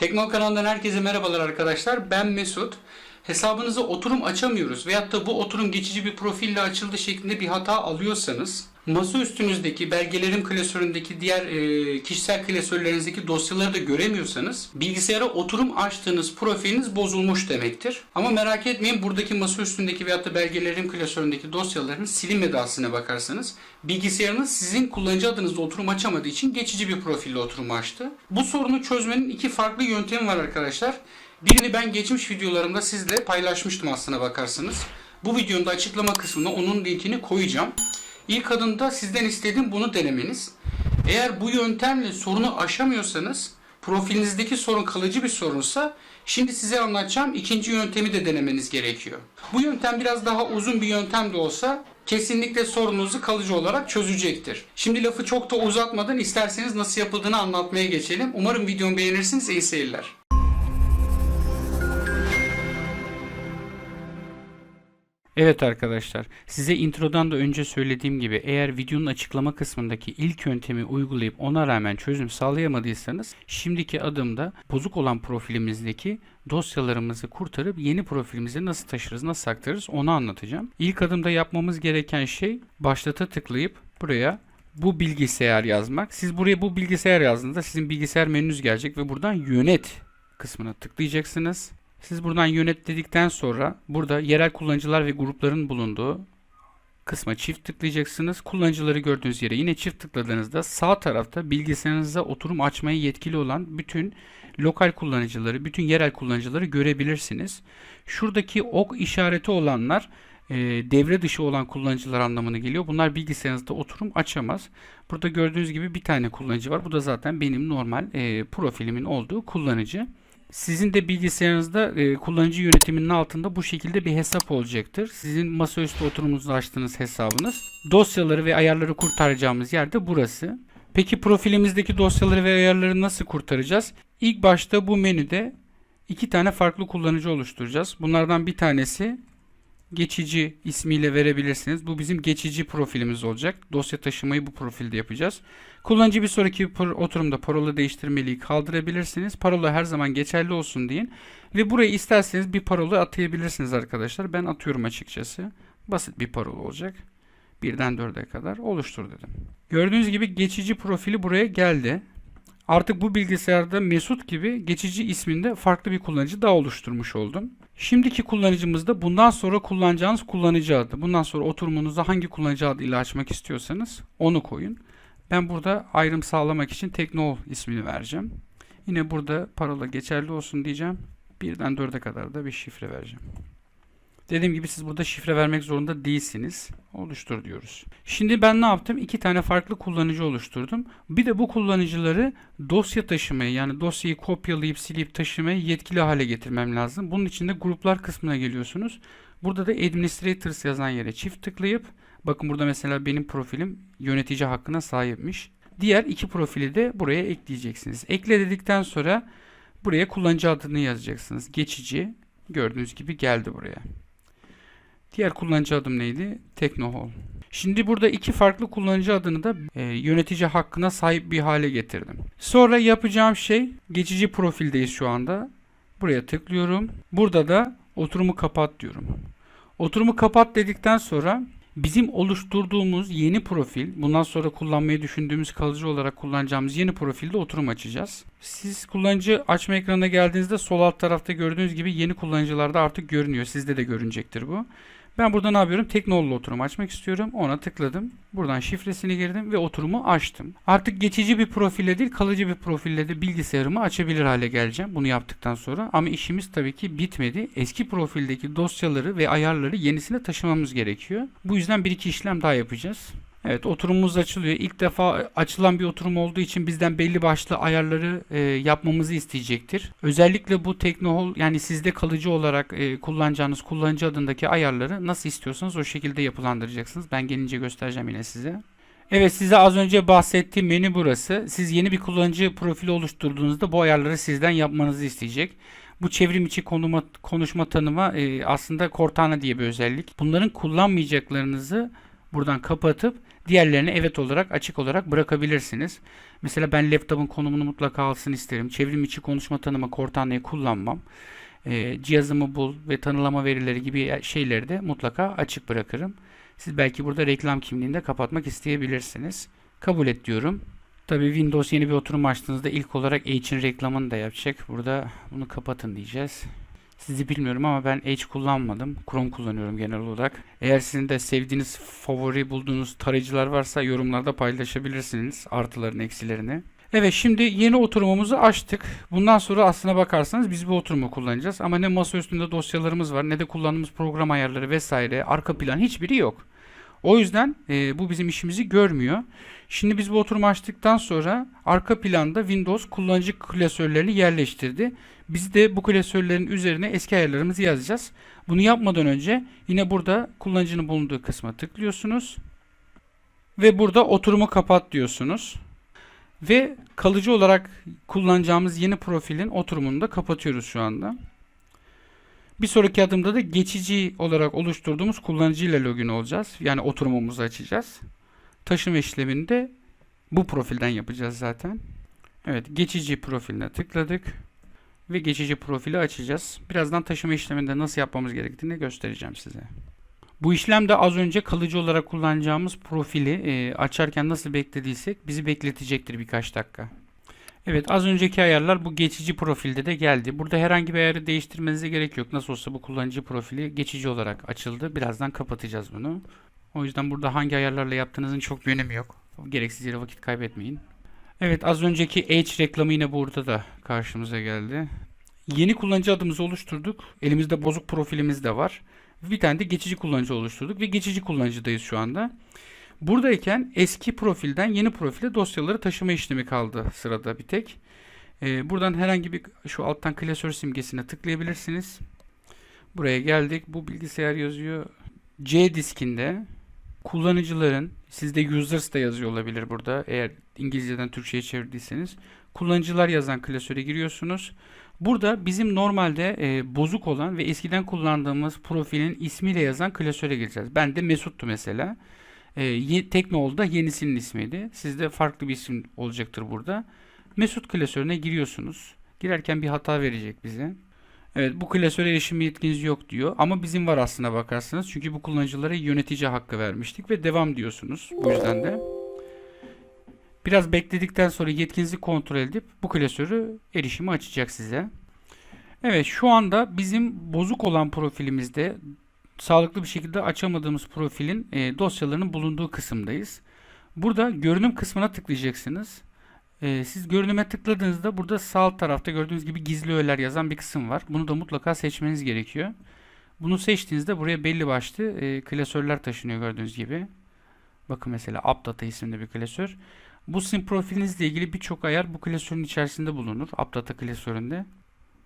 Tekno kanalından herkese merhabalar arkadaşlar. Ben Mesut. Hesabınıza oturum açamıyoruz veyahut da bu oturum geçici bir profille açıldı şeklinde bir hata alıyorsanız masa üstünüzdeki belgelerim klasöründeki diğer e, kişisel klasörlerinizdeki dosyaları da göremiyorsanız bilgisayara oturum açtığınız profiliniz bozulmuş demektir. Ama merak etmeyin buradaki masa üstündeki veyahut da belgelerim klasöründeki dosyaların silinmedi aslına bakarsanız bilgisayarınız sizin kullanıcı adınızda oturum açamadığı için geçici bir profille oturum açtı. Bu sorunu çözmenin iki farklı yöntemi var arkadaşlar. Birini ben geçmiş videolarımda sizle paylaşmıştım aslına bakarsanız. Bu videonun da açıklama kısmına onun linkini koyacağım. İlk adımda sizden istediğim bunu denemeniz. Eğer bu yöntemle sorunu aşamıyorsanız, profilinizdeki sorun kalıcı bir sorunsa, şimdi size anlatacağım ikinci yöntemi de denemeniz gerekiyor. Bu yöntem biraz daha uzun bir yöntem de olsa kesinlikle sorununuzu kalıcı olarak çözecektir. Şimdi lafı çok da uzatmadan isterseniz nasıl yapıldığını anlatmaya geçelim. Umarım videomu beğenirsiniz. İyi seyirler. Evet arkadaşlar, size introdan da önce söylediğim gibi eğer videonun açıklama kısmındaki ilk yöntemi uygulayıp ona rağmen çözüm sağlayamadıysanız şimdiki adımda bozuk olan profilimizdeki dosyalarımızı kurtarıp yeni profilimize nasıl taşırız, nasıl aktarırız onu anlatacağım. İlk adımda yapmamız gereken şey başlata tıklayıp buraya bu bilgisayar yazmak. Siz buraya bu bilgisayar yazdığınızda sizin bilgisayar menünüz gelecek ve buradan yönet kısmına tıklayacaksınız. Siz buradan yönet dedikten sonra burada yerel kullanıcılar ve grupların bulunduğu kısma çift tıklayacaksınız. Kullanıcıları gördüğünüz yere yine çift tıkladığınızda sağ tarafta bilgisayarınıza oturum açmaya yetkili olan bütün lokal kullanıcıları, bütün yerel kullanıcıları görebilirsiniz. Şuradaki ok işareti olanlar e, devre dışı olan kullanıcılar anlamına geliyor. Bunlar bilgisayarınızda oturum açamaz. Burada gördüğünüz gibi bir tane kullanıcı var. Bu da zaten benim normal e, profilimin olduğu kullanıcı. Sizin de bilgisayarınızda e, kullanıcı yönetiminin altında bu şekilde bir hesap olacaktır. Sizin masaüstü oturumunuzda açtığınız hesabınız. Dosyaları ve ayarları kurtaracağımız yer de burası. Peki profilimizdeki dosyaları ve ayarları nasıl kurtaracağız? İlk başta bu menüde iki tane farklı kullanıcı oluşturacağız. Bunlardan bir tanesi geçici ismiyle verebilirsiniz. Bu bizim geçici profilimiz olacak. Dosya taşımayı bu profilde yapacağız. Kullanıcı bir sonraki oturumda parola değiştirmeliği kaldırabilirsiniz. Parola her zaman geçerli olsun deyin. Ve buraya isterseniz bir parola atayabilirsiniz arkadaşlar. Ben atıyorum açıkçası. Basit bir parola olacak. Birden dörde kadar oluştur dedim. Gördüğünüz gibi geçici profili buraya geldi. Artık bu bilgisayarda Mesut gibi geçici isminde farklı bir kullanıcı daha oluşturmuş oldum. Şimdiki kullanıcımızda bundan sonra kullanacağınız kullanıcı adı. Bundan sonra oturumunuzu hangi kullanıcı adı ile açmak istiyorsanız onu koyun. Ben burada ayrım sağlamak için Teknol ismini vereceğim. Yine burada parola geçerli olsun diyeceğim. Birden dörde kadar da bir şifre vereceğim. Dediğim gibi siz burada şifre vermek zorunda değilsiniz. Oluştur diyoruz. Şimdi ben ne yaptım? İki tane farklı kullanıcı oluşturdum. Bir de bu kullanıcıları dosya taşımaya yani dosyayı kopyalayıp silip taşımaya yetkili hale getirmem lazım. Bunun için de gruplar kısmına geliyorsunuz. Burada da administrators yazan yere çift tıklayıp bakın burada mesela benim profilim yönetici hakkına sahipmiş. Diğer iki profili de buraya ekleyeceksiniz. Ekle dedikten sonra buraya kullanıcı adını yazacaksınız. Geçici gördüğünüz gibi geldi buraya. Diğer kullanıcı adım neydi? Teknohol. Şimdi burada iki farklı kullanıcı adını da e, yönetici hakkına sahip bir hale getirdim. Sonra yapacağım şey geçici profildeyiz şu anda. Buraya tıklıyorum. Burada da oturumu kapat diyorum. Oturumu kapat dedikten sonra bizim oluşturduğumuz yeni profil, bundan sonra kullanmayı düşündüğümüz kalıcı olarak kullanacağımız yeni profilde oturum açacağız. Siz kullanıcı açma ekranına geldiğinizde sol alt tarafta gördüğünüz gibi yeni kullanıcılarda artık görünüyor. Sizde de görünecektir bu. Ben burada ne yapıyorum? Teknolojili oturum açmak istiyorum. Ona tıkladım. Buradan şifresini girdim ve oturumu açtım. Artık geçici bir profille değil kalıcı bir profille de bilgisayarımı açabilir hale geleceğim. Bunu yaptıktan sonra. Ama işimiz tabii ki bitmedi. Eski profildeki dosyaları ve ayarları yenisine taşımamız gerekiyor. Bu yüzden bir iki işlem daha yapacağız. Evet oturumumuz açılıyor. İlk defa açılan bir oturum olduğu için bizden belli başlı ayarları e, yapmamızı isteyecektir. Özellikle bu Teknohol yani sizde kalıcı olarak e, kullanacağınız kullanıcı adındaki ayarları nasıl istiyorsanız o şekilde yapılandıracaksınız. Ben gelince göstereceğim yine size. Evet size az önce bahsettiğim menü burası. Siz yeni bir kullanıcı profili oluşturduğunuzda bu ayarları sizden yapmanızı isteyecek. Bu çevrim içi konuma, konuşma tanıma e, aslında Cortana diye bir özellik. Bunların kullanmayacaklarınızı buradan kapatıp Diğerlerini evet olarak açık olarak bırakabilirsiniz. Mesela ben laptopun konumunu mutlaka alsın isterim. Çevrim içi konuşma tanıma Cortana'yı kullanmam. Ee, cihazımı bul ve tanılama verileri gibi şeyleri de mutlaka açık bırakırım. Siz belki burada reklam kimliğini de kapatmak isteyebilirsiniz. Kabul et diyorum. Tabii Windows yeni bir oturum açtığınızda ilk olarak Edge'in reklamını da yapacak. Burada bunu kapatın diyeceğiz. Sizi bilmiyorum ama ben Edge kullanmadım. Chrome kullanıyorum genel olarak. Eğer sizin de sevdiğiniz, favori bulduğunuz tarayıcılar varsa yorumlarda paylaşabilirsiniz artılarını, eksilerini. Evet şimdi yeni oturumumuzu açtık. Bundan sonra aslına bakarsanız biz bu oturumu kullanacağız. Ama ne masa üstünde dosyalarımız var ne de kullandığımız program ayarları vesaire arka plan hiçbiri yok. O yüzden e, bu bizim işimizi görmüyor. Şimdi biz bu oturumu açtıktan sonra arka planda Windows kullanıcı klasörlerini yerleştirdi. Biz de bu klasörlerin üzerine eski ayarlarımızı yazacağız. Bunu yapmadan önce yine burada kullanıcının bulunduğu kısma tıklıyorsunuz. Ve burada oturumu kapat diyorsunuz. Ve kalıcı olarak kullanacağımız yeni profilin oturumunu da kapatıyoruz şu anda. Bir sonraki adımda da geçici olarak oluşturduğumuz kullanıcı ile login olacağız. Yani oturumumuzu açacağız. Taşıma işlemini de bu profilden yapacağız zaten. Evet geçici profiline tıkladık. Ve geçici profili açacağız. Birazdan taşıma işleminde nasıl yapmamız gerektiğini göstereceğim size. Bu işlemde az önce kalıcı olarak kullanacağımız profili açarken nasıl beklediysek bizi bekletecektir birkaç dakika. Evet az önceki ayarlar bu geçici profilde de geldi. Burada herhangi bir ayarı değiştirmenize gerek yok. Nasıl olsa bu kullanıcı profili geçici olarak açıldı. Birazdan kapatacağız bunu. O yüzden burada hangi ayarlarla yaptığınızın çok bir önemi yok. Gereksiz yere vakit kaybetmeyin. Evet az önceki Edge reklamı yine burada da karşımıza geldi. Yeni kullanıcı adımızı oluşturduk. Elimizde bozuk profilimiz de var. Bir tane de geçici kullanıcı oluşturduk ve geçici kullanıcıdayız şu anda. Buradayken eski profilden yeni profile dosyaları taşıma işlemi kaldı sırada bir tek. Ee, buradan herhangi bir şu alttan klasör simgesine tıklayabilirsiniz. Buraya geldik. Bu bilgisayar yazıyor. C diskinde kullanıcıların sizde users da yazıyor olabilir burada. Eğer İngilizceden Türkçe'ye çevirdiyseniz kullanıcılar yazan klasöre giriyorsunuz. Burada bizim normalde e, bozuk olan ve eskiden kullandığımız profilin ismiyle yazan klasöre gireceğiz. Ben de Mesut'tu mesela. E, Teknoğlu'da yenisinin ismiydi. Sizde farklı bir isim olacaktır burada. Mesut klasörüne giriyorsunuz. Girerken bir hata verecek bize. Evet bu klasöre erişim yetkiniz yok diyor. Ama bizim var aslına bakarsanız. Çünkü bu kullanıcılara yönetici hakkı vermiştik ve devam diyorsunuz. Bu yüzden de. Biraz bekledikten sonra yetkinizi kontrol edip bu klasörü erişimi açacak size. Evet şu anda bizim bozuk olan profilimizde sağlıklı bir şekilde açamadığımız profilin e, dosyalarının bulunduğu kısımdayız. Burada görünüm kısmına tıklayacaksınız. E, siz görünüme tıkladığınızda burada sağ tarafta gördüğünüz gibi gizli öğeler yazan bir kısım var. Bunu da mutlaka seçmeniz gerekiyor. Bunu seçtiğinizde buraya belli başlı e, klasörler taşınıyor gördüğünüz gibi. Bakın mesela AppData isimli bir klasör. Bu sizin profilinizle ilgili birçok ayar bu klasörün içerisinde bulunur. AppData klasöründe.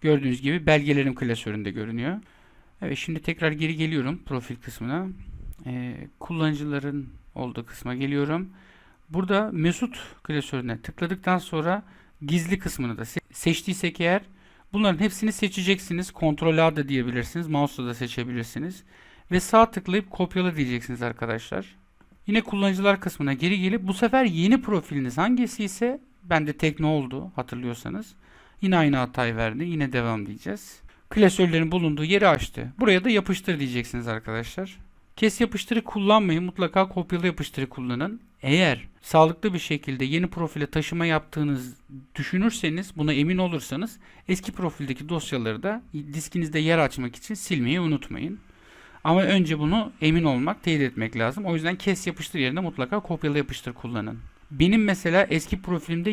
Gördüğünüz gibi belgelerim klasöründe görünüyor. Evet şimdi tekrar geri geliyorum profil kısmına. Ee, kullanıcıların olduğu kısma geliyorum. Burada Mesut klasörüne tıkladıktan sonra gizli kısmını da se seçtiysek eğer bunların hepsini seçeceksiniz. Kontrol A da diyebilirsiniz. Mouse'la da seçebilirsiniz. Ve sağ tıklayıp kopyala diyeceksiniz arkadaşlar. Yine kullanıcılar kısmına geri gelip bu sefer yeni profiliniz hangisi ise bende tekno oldu hatırlıyorsanız. Yine aynı hatayı verdi. Yine devam diyeceğiz. Klasörlerin bulunduğu yeri açtı. Buraya da yapıştır diyeceksiniz arkadaşlar. Kes yapıştırı kullanmayın. Mutlaka kopyala yapıştırı kullanın. Eğer sağlıklı bir şekilde yeni profile taşıma yaptığınız düşünürseniz, buna emin olursanız eski profildeki dosyaları da diskinizde yer açmak için silmeyi unutmayın. Ama önce bunu emin olmak, teyit etmek lazım. O yüzden kes yapıştır yerine mutlaka kopyala yapıştır kullanın. Benim mesela eski profilimde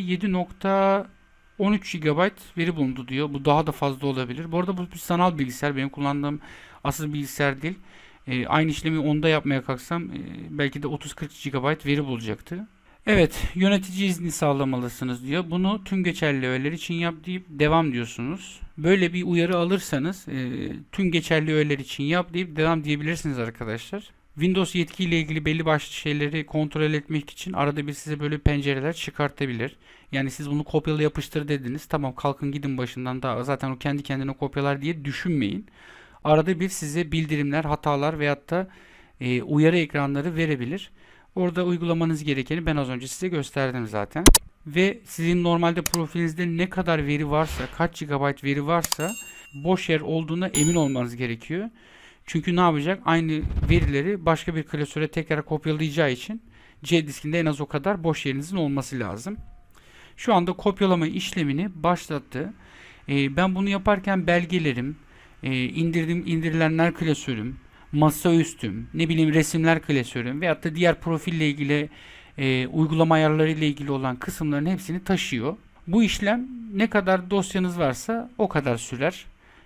7.13 GB veri bulundu diyor. Bu daha da fazla olabilir. Bu arada bu bir sanal bilgisayar. Benim kullandığım asıl bilgisayar değil. E, aynı işlemi onda yapmaya kalksam e, belki de 30-40 GB veri bulacaktı. Evet, yönetici izni sağlamalısınız diyor. Bunu tüm geçerli öğeler için yap deyip devam diyorsunuz. Böyle bir uyarı alırsanız e, tüm geçerli öğeler için yap deyip devam diyebilirsiniz arkadaşlar. Windows yetkiyle ilgili belli başlı şeyleri kontrol etmek için arada bir size böyle pencereler çıkartabilir. Yani siz bunu kopyala yapıştır dediniz. Tamam kalkın gidin başından da zaten o kendi kendine kopyalar diye düşünmeyin. Arada bir size bildirimler, hatalar veyahut da e, uyarı ekranları verebilir. Orada uygulamanız gerekeni ben az önce size gösterdim zaten. Ve sizin normalde profilinizde ne kadar veri varsa, kaç GB veri varsa boş yer olduğuna emin olmanız gerekiyor. Çünkü ne yapacak? Aynı verileri başka bir klasöre tekrar kopyalayacağı için C diskinde en az o kadar boş yerinizin olması lazım. Şu anda kopyalama işlemini başlattı. Ee, ben bunu yaparken belgelerim, e, indirdim indirilenler klasörüm, masaüstüm, ne bileyim resimler klasörüm veyahut da diğer profille ilgili e, uygulama ayarları ile ilgili olan kısımların hepsini taşıyor. Bu işlem ne kadar dosyanız varsa o kadar sürer.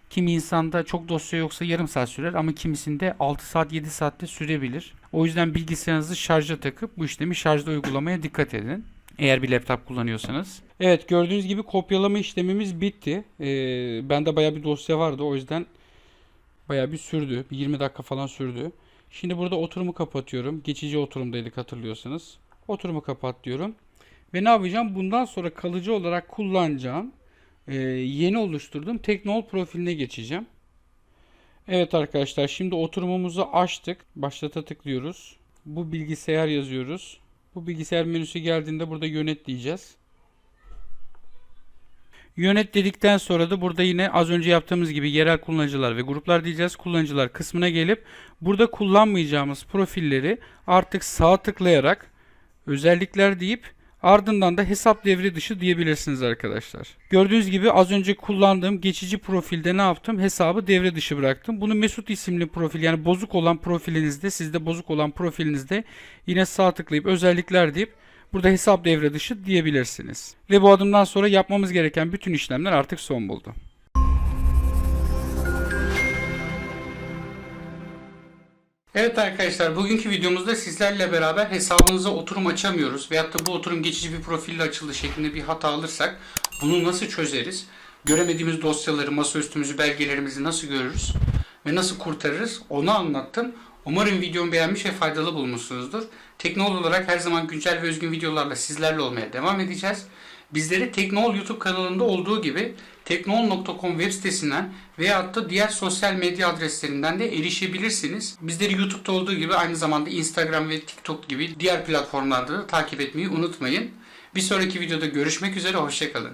Kimi insanda çok dosya yoksa yarım saat sürer ama kimisinde 6 saat 7 saatte sürebilir. O yüzden bilgisayarınızı şarja takıp bu işlemi şarjda uygulamaya dikkat edin. Eğer bir laptop kullanıyorsanız. Evet gördüğünüz gibi kopyalama işlemimiz bitti. Ee, bende baya bir dosya vardı o yüzden baya bir sürdü. Bir 20 dakika falan sürdü. Şimdi burada oturumu kapatıyorum. Geçici oturumdaydık hatırlıyorsanız. Oturumu kapat diyorum. Ve ne yapacağım? Bundan sonra kalıcı olarak kullanacağım e, yeni oluşturduğum Teknol profiline geçeceğim. Evet arkadaşlar şimdi oturumumuzu açtık. Başlata tıklıyoruz. Bu bilgisayar yazıyoruz. Bu bilgisayar menüsü geldiğinde burada yönet diyeceğiz. Yönet dedikten sonra da burada yine az önce yaptığımız gibi yerel kullanıcılar ve gruplar diyeceğiz. Kullanıcılar kısmına gelip burada kullanmayacağımız profilleri artık sağ tıklayarak özellikler deyip ardından da hesap devre dışı diyebilirsiniz arkadaşlar. Gördüğünüz gibi az önce kullandığım geçici profilde ne yaptım? Hesabı devre dışı bıraktım. Bunu Mesut isimli profil yani bozuk olan profilinizde sizde bozuk olan profilinizde yine sağ tıklayıp özellikler deyip burada hesap devre dışı diyebilirsiniz. Ve bu adımdan sonra yapmamız gereken bütün işlemler artık son buldu. Evet arkadaşlar bugünkü videomuzda sizlerle beraber hesabınıza oturum açamıyoruz veyahut da bu oturum geçici bir profille açıldı şeklinde bir hata alırsak bunu nasıl çözeriz? Göremediğimiz dosyaları, masaüstümüzü, belgelerimizi nasıl görürüz ve nasıl kurtarırız onu anlattım. Umarım videomu beğenmiş ve faydalı bulmuşsunuzdur. Teknol olarak her zaman güncel ve özgün videolarla sizlerle olmaya devam edeceğiz. Bizleri Teknol YouTube kanalında olduğu gibi teknol.com web sitesinden veyahut da diğer sosyal medya adreslerinden de erişebilirsiniz. Bizleri YouTube'da olduğu gibi aynı zamanda Instagram ve TikTok gibi diğer platformlarda da takip etmeyi unutmayın. Bir sonraki videoda görüşmek üzere, hoşçakalın.